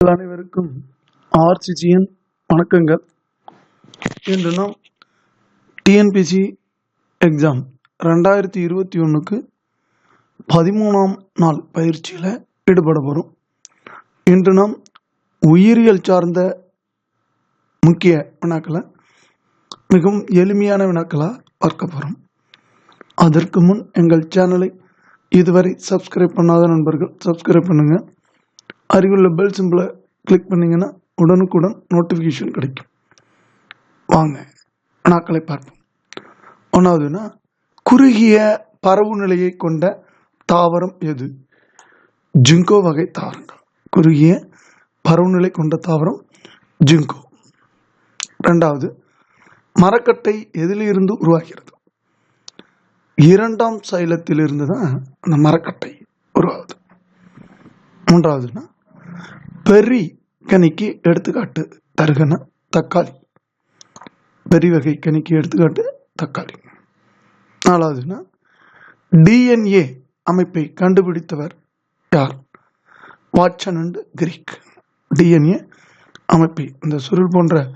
அனைவருக்கும் ஆர்சிஜியின் வணக்கங்கள். இன்று நாம் டிஎன்பிசி எக்ஸாம் ரெண்டாயிரத்தி இருபத்தி ஒன்றுக்கு பதிமூணாம் நாள் பயிற்சியில் ஈடுபட போகிறோம் இன்று நாம் உயிரியல் சார்ந்த முக்கிய வினாக்களை மிகவும் எளிமையான வினாக்களாக பார்க்க போகிறோம் அதற்கு முன் எங்கள் சேனலை இதுவரை சப்ஸ்கிரைப் பண்ணாத நண்பர்கள் சப்ஸ்கிரைப் பண்ணுங்கள் அருகிலுள்ள பெல் சிம்பிளை கிளிக் பண்ணிங்கன்னா உடனுக்குடன் நோட்டிஃபிகேஷன் கிடைக்கும். வாங்க வினாக்களை பார்ப்போம். ஒன்றாவதுன்னா குறுகிய பரவு நிலையை கொண்ட தாவரம் எது? ஜிங்கோ வகை தாவரங்கள். குறுகிய பருவநிலை கொண்ட தாவரம் ஜிங்கோ. ரெண்டாவது மரக்கட்டை எதிலிருந்து உருவாகிறது? இரண்டாம் சைலத்திலிருந்து தான் அந்த மரக்கட்டை உருவாகுது. மூன்றாவதுன்னா பெரி கனிக்கு எடுத்துக்காட்டு தருகன தக்காளி. பெரி வகை கனிக்கு எடுத்துக்காட்டு தக்காளி. நாலாவதுன்னா டிஎன்ஏ அமைப்பை கண்டுபிடித்தவர் யார்? Watson and Greek. டிஎன்ஏ அமைப்பை இந்த சுருள் போன்ற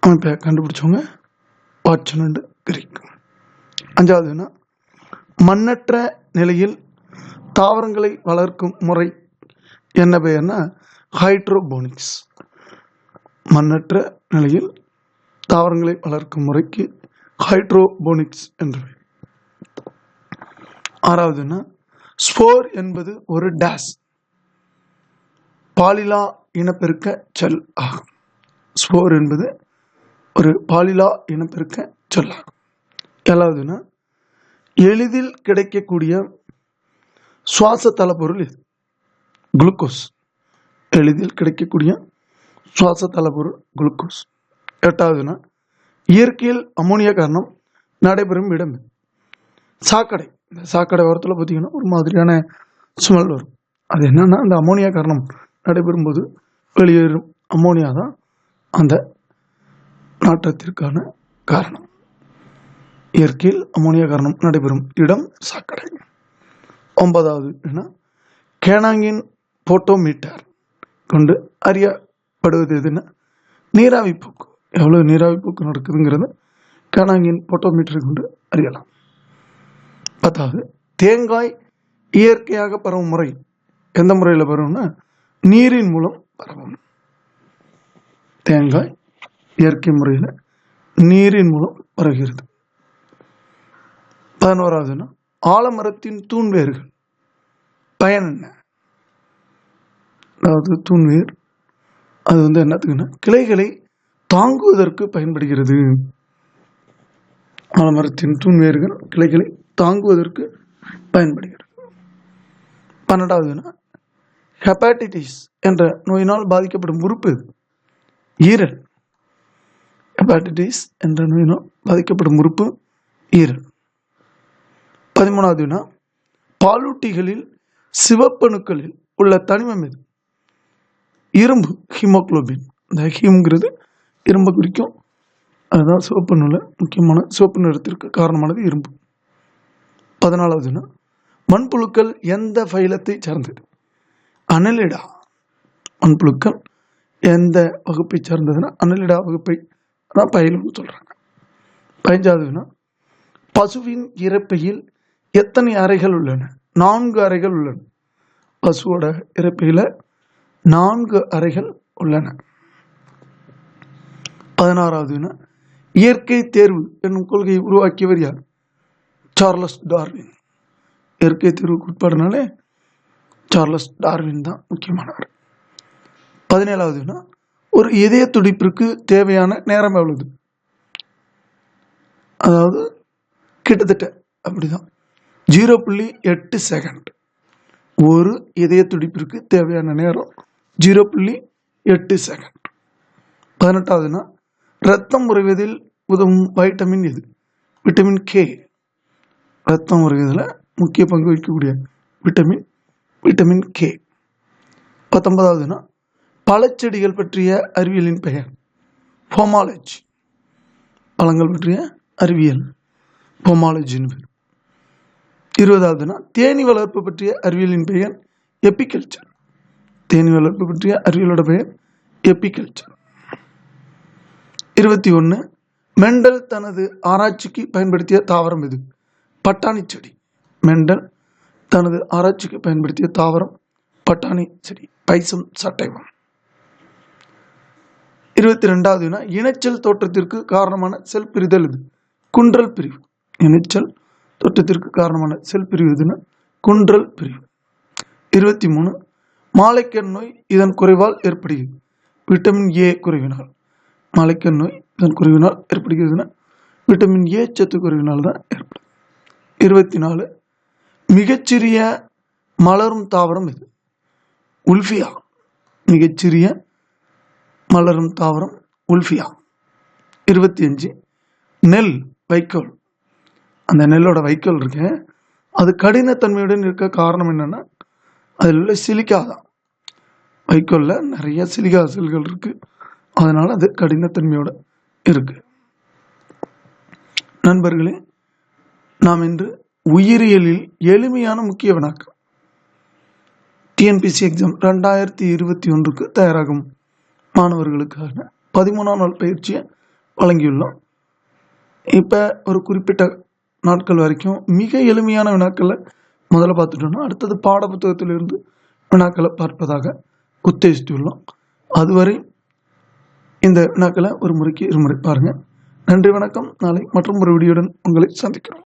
அமைப்பை கண்டுபிடிச்சவங்க வாட்சன் அண்டு கிரீக் அஞ்சாவதுன்னா மண்ணற்ற நிலையில் தாவரங்களை வளர்க்கும் முறை என்ன பெயர்னா ஹைட்ரோபோனிக்ஸ். மண்ணற்ற நிலையில் தாவரங்களை வளர்க்கும் முறைக்கு ஹைட்ரோபோனிக்ஸ் என்று பெயர். ஆறாவதுன்னா ஸ்போர் என்பது ஒரு டேஸ். பாலிலா இனப்பெருக்க செல் ஆகும். ஸ்போர் என்பது ஒரு பாலிலா இனப்பெருக்க செல் ஆகும். ஏழாவதுன்னா எளிதில் கிடைக்கக்கூடிய சுவாச தளப்பொருள் இது குளுக்கோஸ் எளிதில் கிடைக்கக்கூடிய சுவாச தளப்பொருள் குளுக்கோஸ் எட்டாவதுன்னா இயற்கையில் அமோனியா காரணம் நடைபெறும் இடம் சாக்கடை. இந்த சாக்கடை ஓரத்தில் பார்த்திங்கன்னா ஒரு மாதிரியான ஸ்மெல் வரும். அது என்னன்னா அந்த அமோனியா காரணம் நடைபெறும் போது வெளியேறும் அமோனியா தான் அந்த நாற்றத்திற்கான காரணம். இயற்கையில் அமோனியா காரணம் நடைபெறும் இடம் சாக்கடை. ஒன்பதாவது என்ன கேனாங்கின் போட்டோமீட்டர் கொண்டு அறியப்படுவது எதுன்னா நீராவி போக்கு. எவ்வளோ நீராவி போக்கு நடக்குதுங்கிறத கேனாங்கின் போட்டோமீட்டரை கொண்டு அறியலாம். பத்தாவது தேங்காய் இயற்கையாக பரவும் முறை. எந்த முறையில் பரவும்னா நீரின் மூலம் பரவும். தேங்காய் இயற்கை முறையில் நீரின் மூலம் பரவுகிறது. பதினோராவதுன்னா ஆலமரத்தின் தூண் வேர்கள். பயன் என்ன? அதாவது தூண்வேர் அது வந்து என்னத்துக்குன்னா கிளைகளை தாங்குவதற்கு பயன்படுகிறது. ஆலமரத்தின் தூண்வேர்கள் கிளைகளை தாங்குவதற்கு பயன்படுகிறது. பன்னெண்டாவதுன்னா ஹெப்பாட்டிட்டிஸ் என்ற நோயினால் பாதிக்கப்படும் உறுப்பு ஈரல். ஹெப்பாட்டிட்டிஸ் என்ற நோயினால் பாதிக்கப்படும் உறுப்பு ஈரல். பதிமூணாவது வினா பாலூட்டிகளில் சிவப்பணுக்களில் உள்ள தனிமம் எது? இரும்பு ஹீமோக்ளோபின். இந்த ஹீம்ங்கிறது இரும்பை குறிக்கும். அதுதான் சிவப்பு நில முக்கியமான சிவப்பு நிறத்திற்கு காரணமானது இரும்பு. பதினாலாவதுன்னா மண்புழுக்கள் எந்த ஃபைலத்தை சார்ந்தது? அனலிடா மண்புழுக்கள் எந்த வகுப்பை சார்ந்ததுன்னா அனலிடா வகுப்பை தான் பயிலும்னு சொல்கிறாங்க பயஞ்சாவதுன்னா பசுவின் இறப்பையில் எத்தனை அறைகள் உள்ளன? நான்கு அறைகள் உள்ளன. பசுவோட இறப்பையில் நான்கு அறைகள் உள்ளன. பதினாறாவது வினா இயற்கை தேர்வு என்னும் கொள்கையை உருவாக்கியவர் யார்? Charles Darwin. இயற்கை தேர்வுக்கு உட்பாடுனாலே சார்லஸ் டார்வின் தான் முக்கியமானவர். பதினேழாவது வினா ஒரு இதய துடிப்பிற்கு தேவையான நேரம் எவ்வளவு? அதாவது கிட்டத்தட்ட அப்படிதான். ஜீரோ புள்ளி எட்டு செகண்ட் ஒரு இதய துடிப்பிற்கு தேவையான நேரம் ஜீரோ புள்ளி எட்டு செகண்ட் பதினெட்டாவதுனா ரத்தம் உறைவதில் உதவும் வைட்டமின் எது? விட்டமின் கே ரத்தம் உறைவதில் முக்கிய பங்கு வகிக்கக்கூடிய விட்டமின் விட்டமின் கே பத்தொன்பதாவதுனா பழச்செடிகள் பற்றிய அறிவியலின் பெயர். ஃபோமாலஜி பழங்கள் பற்றிய அறிவியல். ஃபோமாலஜின்னு பேர். இருபதாவதுனா தேனி வளர்ப்பு பற்றிய அறிவியலின் பெயர் எப்பிகல்ச்சர் தேனி வளர்ப்பு பற்றிய அறிவியலோட பெயர் எப்பிகல்ச்சர் இருபத்தி ஒன்று மெண்டல் தனது ஆராய்ச்சிக்கு பயன்படுத்திய தாவரம் இது பட்டாணி செடி. மெண்டல் தனது ஆராய்ச்சிக்கு பயன்படுத்திய தாவரம் பட்டாணி செடி. Pisum sativum. இருபத்தி ரெண்டாவது இணைச்சல் தோற்றத்திற்கு காரணமான செல் பிரிதல் இது குன்றல் பிரிவு. இணைச்சல் தோற்றத்திற்கு காரணமான செல் பிரிவு இதுன்னா குன்றல் பிரிவு. இருபத்தி மூணு மாலைக்கண் நோய் இதன் குறைவால் ஏற்படுகிறது. Vitamin A குறைவினால். மாலைக்கண் நோய் இதன் குறைவினால் ஏற்படுகிறதுனா விட்டமின் ஏ சத்து குறைவினால் தான் ஏற்படும். இருபத்தி நாலு மிகச்சிறிய மலரும் தாவரம் இது உல்ஃபியா மிகச்சிறிய மலரும் தாவரம் உல்ஃபியா இருபத்தி அஞ்சு நெல் வைக்கோல். அந்த நெல்லோட வைக்கோல் இருக்கு அது கடினத்தன்மையுடன் இருக்க காரணம் என்னென்னா அதில் உள்ள சிலிக்கா தான். வைக்கோல்ல நிறைய சிலிக்கா செல்கள் இருக்குது அதனால் அது கடினத்தன்மையோடு இருக்குது நண்பர்களே நாம் இன்று உயிரியலில் எளிமையான முக்கிய வினாக்கள். டிஎன்பிசி எக்ஸாம் ரெண்டாயிரத்தி இருபத்தி ஒன்றுக்கு தயாராகும் மாணவர்களுக்கான பதிமூணாம் நாள் பயிற்சியை வழங்கியுள்ளோம். இப்போ ஒரு குறிப்பிட்ட நாட்கள் வரைக்கும் மிக எளிமையான வினாக்களை முதல்ல பார்த்துட்டோம்னா அடுத்தது பாடப்புத்தகத்திலிருந்து வினாக்களை பார்ப்பதாக உத்தேசித்துள்ளோம். அதுவரை இந்த வினாக்களை ஒரு முறைக்கு இருமுறை பாருங்கள் நன்றி வணக்கம். நாளை மற்றும் ஒரு வீடியோடன் உங்களை சந்திக்கிறோம்.